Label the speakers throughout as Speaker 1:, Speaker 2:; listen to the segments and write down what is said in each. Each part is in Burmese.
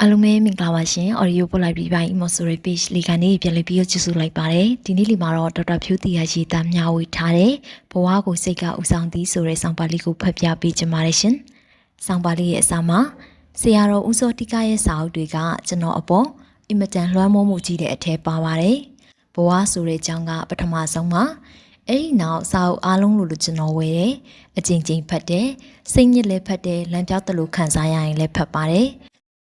Speaker 1: အားလုံးပဲမင်္ဂလာပါရှင် audio ပို့လိုက်ပြီးပိုင်း emotional page လေးကနေပြန်လည်ပြီးတော့ကြည့်စုလိုက်ပါတယ်ဒီနေ့လေးမှာတော့ဒေါက်တာဖြိုးတီယာရေးသားမျှဝေထားတဲ့ဘဝကိုစိတ်ကဥဆောင်သည်ဆိုတဲ့ဆောင်းပါးလေးကိုဖတ်ပြပေးချင်ပါတယ်ရှင်ဆောင်းပါးလေးရဲ့အစမှာဆရာတော်ဦးစောတိကရဲ့စာအုပ်တွေကကျွန်တော်အပေါ်အင်မတန်လွှမ်းမိုးမှုကြီးတဲ့အထက်ပါပါတယ်ဘဝဆိုတဲ့အကြောင်းကပထမဆုံးမှာအဲ့ဒီနောက်စာအုပ်အားလုံးလို့လို့ကျွန်တော်ဝယ်တယ်အကျဉ်းချင်းဖတ်တယ်စိတ်ညစ်လည်းဖတ်တယ်လမ်းပြောက်တယ်လို့ခံစားရရင်လည်းဖတ်ပါတယ်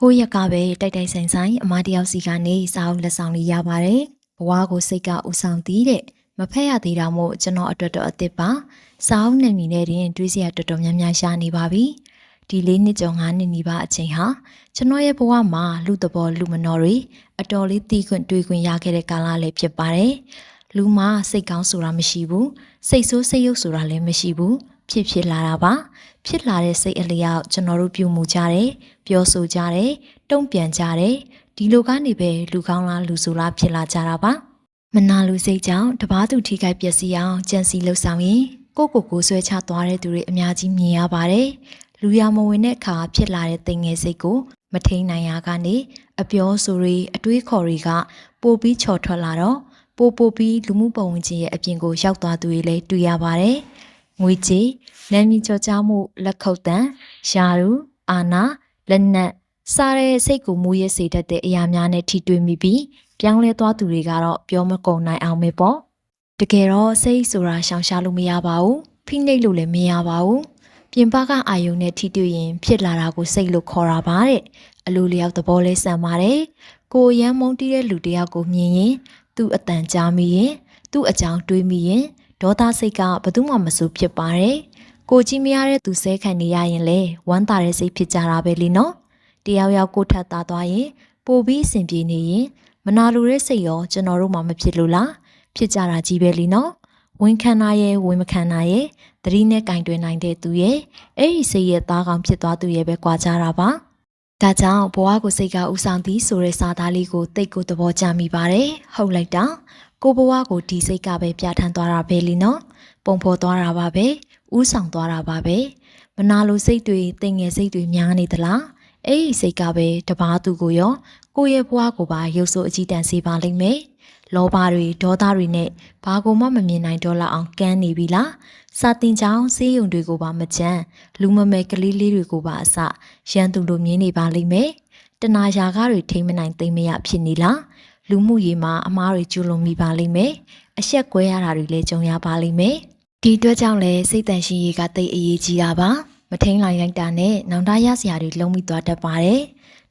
Speaker 1: ကိုရက်ကပဲတိုက်တိုက်ဆိုင်ဆိုင်အမတယောက်စီကနေစာအုပ်လက်ဆောင်လေးရပါတယ်။ဘဝကိုစိတ်ကဥဆောင်တည်တဲ့မဖက်ရသေးတာမို့ကျွန်တော်အတွက်တော့အစ်စ်ပါ။စာအုပ်နဲ့ညီနဲ့တင်တွေးစရာတော်တော်များများရှာနေပါပြီ။ဒီလေးနှစ်ကျော်၅နှစ်နီးပါးအချိန်ဟာကျွန်တော်ရဲ့ဘဝမှာလူတဘောလူမနော်တွေအတော်လေးတီးခွင့်တွေးခွင့်ရခဲ့တဲ့ကာလလည်းဖြစ်ပါတယ်။လူမှာစိတ်ကောင်းဆိုတာမရှိဘူး။စိတ်ဆိုးစိတ်ယုတ်ဆိုတာလည်းမရှိဘူး။ ဖြစ်ဖြစ်လာတာပါ။ဖြစ်လာတဲ့စိတ်အလျောက်ကျွန်တော်တို့ပြုမှုကြတယ်။ပြောဆိုကြတယ်။တုံ့ပြန်ကြတယ်။ဒီလိုကနေပဲလူကောင်းလားလူဆိုလားဖြစ်လာကြတာပါ။မနာလူစိတ်ကြောင့်တပားသူထိခိုက်ပျက်စီးအောင်ကြံစီလှုပ်ဆောင်ရင်ကိုယ့်ကိုယ်ကိုဆွဲချသွားတဲ့သူတွေအများကြီးမြင်ရပါတယ်။လူရမဝင်တဲ့အခါဖြစ်လာတဲ့တင်ငယ်စိတ်ကိုမထိန်နိုင်ရကနေအပြောဆိုတွေအတွေးခေါ်တွေကပိုပြီးချော်ထွက်လာတော့ပိုပိုပြီးလူမှုပတ်ဝန်းကျင်ရဲ့အပြင်ကိုရောက်သွားသူတွေလည်းတွေ့ရပါတယ်။ ငွေကြေးနာမည်ကျော်ကြားမှုလက်ခုပ်တံရှာရူအာနာလက်နက်စားတဲ့စိတ်ကိုမူရစေတတ်တဲ့အရာများနဲ့ထိတွေ့မိပြီးပြောင်းလဲသွားသူတွေကတော့ပြောမကုန်နိုင်အောင်ပဲပေါ့တကယ်တော့စိတ်ဆိုတာရှောင်ရှားလို့မရပါဘူးဖိနှိပ်လို့လည်းမရပါဘူးပြင်ပကအာယုံနဲ့ထိတွေ့ရင်ဖြစ်လာတာကိုစိတ်လို့ခေါ်တာပါတဲ့အလိုလျောက်သဘောလဲဆန်ပါတယ်ကိုရမ်းမုန်းတီးတဲ့လူတယောက်ကိုမြင်ရင်သူ့အတန်ကြားမိရင်သူ့အကြောင်းတွေးမိရင် ဒေါသစိတ်ကဘယ်သူမှမစိုးဖြစ်ပါတယ်ကိုကြည့်မရတဲ့သူဆဲခံနေရရင်လေဝမ်းသာတဲ့စိတ်ဖြစ်ကြတာပဲလीနော်တယောက်ယောက်ကိုထပ်သားသွားရင်ပိုပြီးအဆင်ပြေနေရင်မနာလိုတဲ့စိတ်ရောကျွန်တော်တို့မှမဖြစ်လို့လားဖြစ်ကြတာကြီးပဲလीနော်ဝန်ခံနာရဲ့ဝန်မခံနာရဲ့သတိနဲ့ကင်တွင်နိုင်တဲ့သူရဲ့အဲ့ဒီစိတ်ရဲ့သားကောင်ဖြစ်သွားသူရဲ့ပဲကြွားကြတာပါဒါကြောင့်ဘဝကိုစိတ်ကဥဆောင်သည်ဆိုတဲ့စာသားလေးကိုတိတ်ကိုသဘောကျမိပါတယ်ဟုတ်လိုက်တာ ကိုဘဝကိုဒီစိတ်ကပဲပြဋ္ဌာန်းသွားတာပဲလीနော်ပုံဖော်သွားတာပါပဲဥဆောင်သွားတာပါပဲမနာလိုစိတ်တွေတင်ငယ်စိတ်တွေများနေသလားအဲ့ဒီစိတ်ကပဲတပားသူကိုရောကိုယ့်ရဲ့ဘဝကိုပါရုပ်ဆိုးအကြည့်တန်စေပါလိမ့်မယ်လောဘတွေဒေါသတွေနဲ့ဘာကိုမှမမြင်နိုင်တော့လောက်အောင်ကန်းနေပြီလားစာတင်ကြောင်စေးရုံတွေကိုပါမကြမ်းလူမမဲကလေးလေးတွေကိုပါအစရန်သူလိုမြင်နေပါလိမ့်မယ်တနာယာကားတွေထိမ့်မနိုင်သိမ့်မရဖြစ်နေလား လူမှုရေးမှာအမားတွေကျူးလွန်မိပါလိမ့်မယ်အဆက်ကွဲရတာတွေလည်းကြုံရပါလိမ့်မယ်ဒီအတွက်ကြောင့်လည်းစိတ်တန်ရှင်ရေးကတိတ်အရေးကြီးတာပါမထိန်လိုက်လိုက်တာနဲ့နောင်တရစရာတွေလုံးမိသွားတတ်ပါတယ်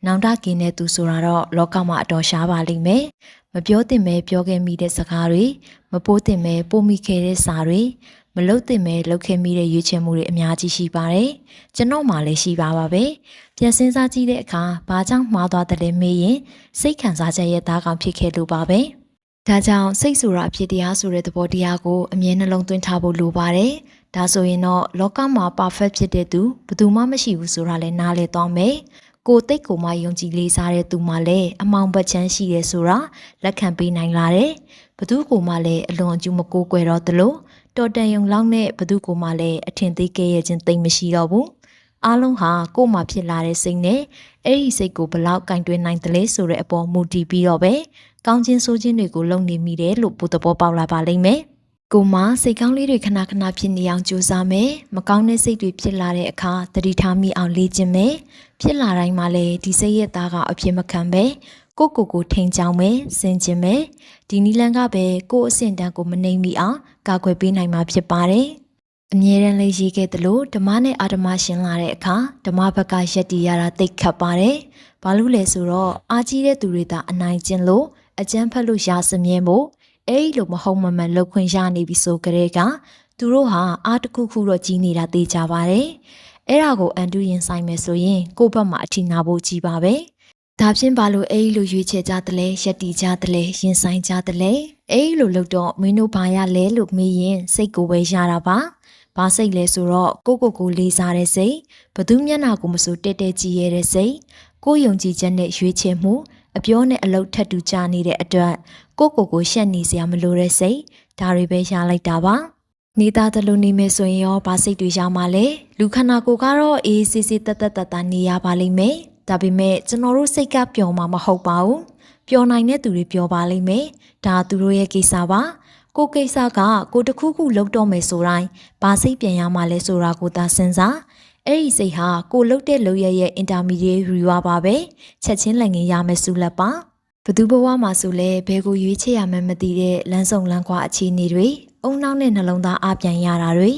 Speaker 1: နောင်တကင်းတဲ့သူဆိုတာတော့လောကမှာအတော်ရှားပါလိမ့်မယ်မ ပြောသင့်ပဲပြောခဲ့မိတဲ့စကားတွေမပိုးသင့်ပဲပို့မိခဲ့တဲ့စာတွေမလုတ်သင့်ပဲလုတ်ခဲ့မိတဲ့ရွေးချယ်မှုတွေအများကြီးရှိပါတယ်ကျွန်တော်မှလည်းရှိပါပါပဲပြန်စင်းစားကြည့်တဲ့အခါဘာကြောင့်မှားသွားတယ်လဲမေးရင်စိတ်ခံစားချက်ရဲ့သားကောင်ဖြစ်ခဲ့လို့ပါပဲဒါကြောင့်စိတ်ဆိုတာအဖြစ်တရားဆိုတဲ့သဘောတရားကိုအမြဲနှလုံးသွင်းထားဖို့လိုပါတယ်ဒါဆိုရင်တော့လောကမှာ perfect ဖြစ်တဲ့သူဘယ်သူမှမရှိဘူးဆိုတာလည်းနားလည်သွားမယ် ကိုတိတ်ကိုမှယုံကြည်လေးစားတဲ့သူမှလည်းအမောင်ပတ်ချမ်းရှိတယ်ဆိုတာလက်ခံပေးနိုင်လာတယ်ဘသူကိုမှလည်းအလွန်အကျူးမကိုးကွယ်တော့သလိုတော်တန်ယုံလောက်နဲ့ဘသူကိုမှလည်းအထင်သေးခဲ့ရခြင်းသိမ့်မရှိတော့ဘူးအားလုံးဟာကို့မှာဖြစ်လာတဲ့စိတ်နဲ့အဲ့ဒီစိတ်ကိုဘလောက်ကင်တွင်နိုင်တယ်လေဆိုတဲ့အပေါ်မူတည်ပြီးတော့ပဲကောင်းခြင်းဆိုးခြင်းတွေကိုလုပ်နေမိတယ်လို့ပိုသဘောပေါက်လာပါလိမ့်မယ် ကိုမစိတ်ကောင်းလေးတွေခဏခဏဖြစ်နေအောင်ကြိုးစားမယ်မကောင်းတဲ့စိတ်တွေဖြစ်လာတဲ့အခါတတိထားမိအောင်လေ့ကျင့်မယ်ဖြစ်လာတိုင်းမှာလည်းဒီစိတ်ရဲ့သားကအဖြစ်မခံပဲကိုကိုကိုထိန်ချောင်းမယ်စင်ကျင်မယ်ဒီနီလန်ကပဲကိုအဆင့်တန်းကိုမနှိမ်မိအောင်ကာကွယ်ပေးနိုင်မှာဖြစ်ပါတယ်အမြဲတမ်းလေးရေးခဲ့သလိုဓမ္မနဲ့အာဓမ္မရှင်လာတဲ့အခါဓမ္မဘက်ကရက်တီရတာသိခတ်ပါတယ်။ဘာလို့လဲဆိုတော့အာကြီးတဲ့သူတွေသာအနိုင်ကျင့်လို့အကျန်းဖက်လို့ရာစမြဲမို့ အဲ့လိုမဟုတ်မမှန်လောက်ခွင့်ရနေပြီဆိုကြတဲ့ကသူတို့ဟာအားတစ်ခုခုတော့ကြီးနေတာသိကြပါတယ်။အဲ့ဒါကိုအန်တူရင်ဆိုင်မယ်ဆိုရင်ကိုယ့်ဘက်မှာအထီနာဖို့ကြီးပါပဲ။ဒါဖြင့်ဘာလို့အဲ့လိုရွေးချယ်ကြသလဲရက်တီကြသလဲရင်ဆိုင်ကြသလဲအဲ့လိုလုပ်တော့မင်းတို့ဘာရလဲလို့မေးရင်စိတ်ကိုပဲရတာပါ။ဘာစိတ်လဲဆိုတော့ကိုကိုကိုလေးစားတဲ့စိတ်ဘသူမျက်နာကိုမစိုးတက်တက်ကြည်ရတဲ့စိတ်ကိုယုံကြည်ချက်နဲ့ရွေးချယ်မှု အပြောနဲ့အလုပ်ထက်တူကြနေတဲ့အတွက်ကိုကိုကိုရှက်နေစရာမလိုတဲ့စိတ်ဒါတွေပဲရလိုက်တာပါနေသားတလူနေမယ်ဆိုရင်ရောဘာစိတ်တွေရမှာလဲလူခန္ဓာကိုယ်ကတော့အေးစစ်စစ်တက်တက်တတ်တနေရပါလိမ့်မယ်ဒါပေမဲ့ကျွန်တော်တို့စိတ်ကပျော်မှာမဟုတ်ပါဘူးပျော်နိုင်တဲ့သူတွေပျော်ပါလိမ့်မယ်ဒါသူတို့ရဲ့ကိစ္စပါကိုကိစ္စကကိုတစ်ခုခုလုပ်တော့မယ်ဆိုတိုင်းဘာစိတ်ပြန်ရမှလဲဆိုတာကိုသာစဉ်းစား အဲ့ဒီစိတ်ဟာကိုလုတ်တဲ့လုတ်ရရဲ့ intermediate review ပါပဲချက်ချင်းလက်ငင်းရမယ်စုလက်ပါဘသူဘဝမှာဆိုလဲဘယ်ကိုရွေးချယ်ရမှန်းမသိတဲ့လမ်းဆောင်လမ်းခွာအခြေအနေတွေအုံနောက်နဲ့နှလုံးသားအပြန်ရတာတွေ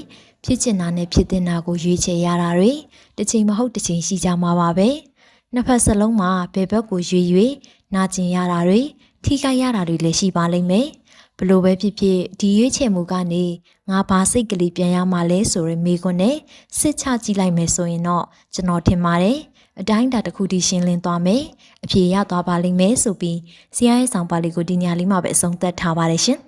Speaker 1: ဖြစ်ချင်တာနဲ့ဖြစ်တင်တာကိုရွေးချယ်ရတာတွေတစ်ချိန်မဟုတ်တစ်ချိန်ရှိကြမှာပါပဲနှစ်ဖက်စလုံးမှာဘယ်ဘက်ကိုရွေးရွေးနာကျင်ရတာတွေထိခိုက်ရတာတွေလည်းရှိပါလိမ့်မယ် ဘလို့ပဲဖြစ်ဖြစ်ဒီရွေးချယ်မှုကနေငါဘာစိတ်ကလေးပြန်ရမှာလဲဆိုရင်မိခွန်းနဲ့စစ်ချကြည့်လိုက်မယ်ဆိုရင်တော့ကျွန်တော်ထင်ပါတယ်အတိုင်းအတာတစ်ခုတည်းရှင်းလင်းသွားမယ်အဖြေရသွားပါလိမ့်မယ်ဆိုပြီးဆရာရဲ့ဆောင်ပါလေးကိုဒီညလေးမှာပဲအဆုံးသတ်ထားပါတယ်ရှင်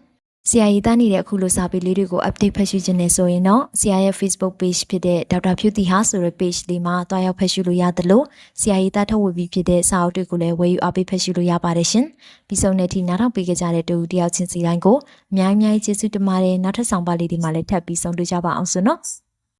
Speaker 1: ဆရာကြီးတန်းနေတဲ့အခုလိုစာပေလေးတွေကို update ဖတ်ရှုခြင်းနဲ့ဆိုရင်တော့ဆရာရဲ့ Facebook page ဖြစ်တဲ့ဒေါက်တာဖြူတီဟာဆိုတဲ့ page လေးမှာတွားရောက်ဖတ်ရှုလို့ရတယ်လို့ဆရာကြီးတန်းထုတ်ဝေပြီးဖြစ်တဲ့စာအုပ်တွေကိုလည်းဝယ်ယူအားပေးဖတ်ရှုလို့ရပါတယ်ရှင်။ပြီးဆုံးတဲ့အထိနားထောင်ပေးကြတဲ့တူတယောက်ချင်းစီတိုင်းကိုအများကြီးအများကြီးကျေးဇူးတင်ပါတယ်နောက်ထပ်ဆောင်ပါလေးဒီမှာလည်းထပ်ပြီးဆုံးတွေ့ကြပါအောင်ဆိုနော်။